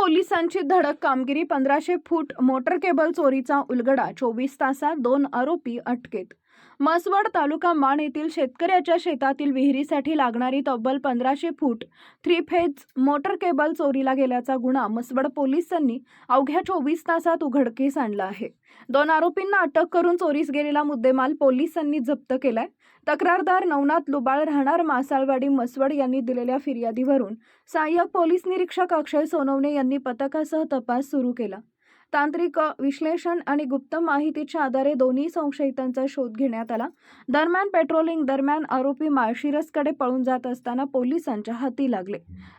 पोलिसांची धडक कामगिरी पंधराशे फूट मोटर केबल चोरीचा उलगडा चोवीस तासात दोन आरोपी अटकेत. मसवड तालुका मान येथील शेतकऱ्याच्या शेतातील विहिरीसाठी लागणारी तब्बल पंधराशे foot three phase motor cable चोरीला गेल्याचा गुन्हा मसवड पोलिसांनी अवघ्या चोवीस तासात उघडकीस आणला आहे. दोन आरोपींना अटक करून चोरीस गेलेला मुद्देमाल पोलिसांनी जप्त केलाय. तक्रारदार नवनाथ लुबाळ राहणार मासाळवाडी मसवड यांनी दिलेल्या फिर्यादीवरून सहाय्यक पोलीस निरीक्षक अक्षय सोनवणे यांनी पथकासह तपास सुरू केला. तांत्रिक विश्लेषण आणि गुप्त माहितीच्या आधारे दोन्ही संशयितांचा शोध घेण्यात आला. दरम्यान पेट्रोलिंग दरम्यान आरोपी माळशिरसकडे पळून जात असताना पोलिसांच्या हाती लागले.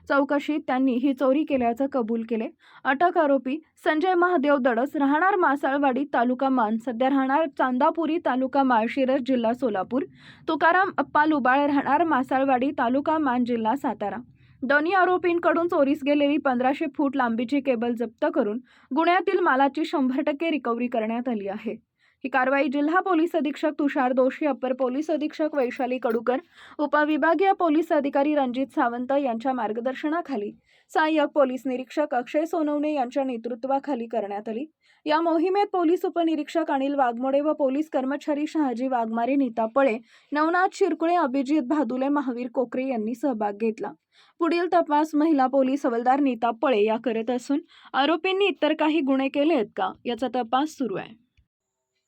चौकशीत त्यांनी ही चोरी केल्याचं कबूल केले. अटक आरोपी संजय महादेव दडस राहणार मासाळवाडी तालुका मान सध्या राहणार चांदापुरी तालुका माळशिरस जिल्हा सोलापूर. तुकाराम अप्पा लुबाळ राहणार मासाळवाडी तालुका मान जिल्हा सातारा. दोन्ही आरोपींकडून चोरीस गेलेली पंधराशे फूट लांबीची केबल जप्त करून गुन्ह्यातील मालाची शंभर टक्के रिकव्हरी करण्यात आली आहे. ही कारवाई जिल्हा पोलीस अधीक्षक तुषार दोषी अप्पर पोलीस अधीक्षक वैशाली कडूकर उपविभागीय पोलीस अधिकारी रणजित सावंत यांच्या मार्गदर्शनाखाली सहाय्यक पोलीस निरीक्षक अक्षय सोनवणे यांच्या नेतृत्वाखाली करण्यात आली. या मोहिमेत पोलीस उपनिरीक्षक अनिल वाघमोडे व पोलीस कर्मचारी शहाजी वाघमारे नीता पळे नवनाथ शिरकुळे अभिजित भादुले महावीर कोकरे यांनी सहभाग घेतला. पुढील तपास महिला पोलीस हवालदार नीता पळे या करत असून आरोपींनी इतर काही गुन्हे केले आहेत का? याचा तपास सुरू आहे.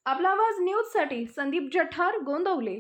आपला आवाज न्यूजसाठी संदीप जठार गोंदवले.